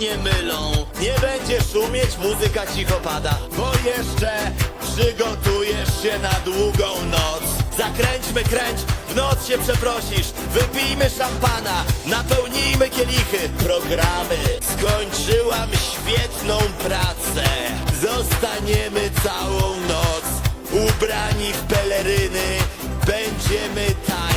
nie mylą. Nie będzie szumieć, muzyka cicho pada Bo jeszcze przygotujesz się na długą noc. Zakręćmy kręć, w noc się przeprosisz. Wypijmy szampana, napełnijmy kielichy. Programy, skończyłam świetną pracę. Zostaniemy całą noc. Ubrani w peleryny. Będziemy tańczyć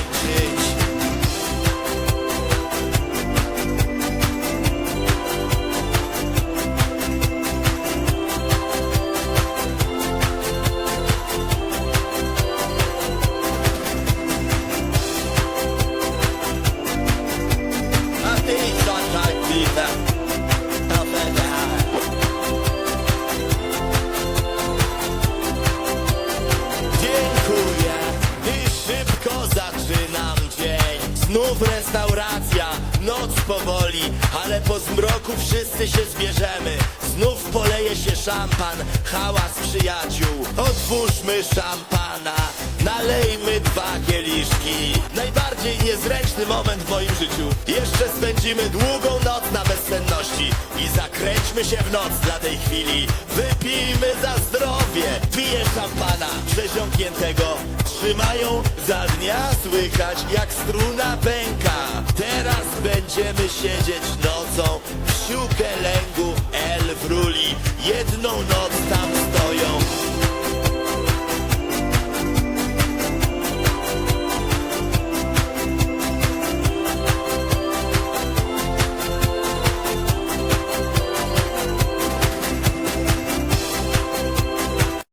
Znów restauracja, noc powoli Ale po zmroku wszyscy się zbierzemy. Znów poleje się szampan, hałas przyjaciół. Otwórzmy szampana, nalejmy dwa kieliszki. Najbardziej niezręczny moment w moim życiu. Jeszcze spędzimy długą noc na bezsenności I zakręćmy się w noc dla tej chwili. Wypijmy za zdrowie szampana przeziąkniętego Trzymają za dnia. Słychać jak struna pęka. Teraz będziemy siedzieć nocą W siukę lęgu. W ruli Jedną noc tam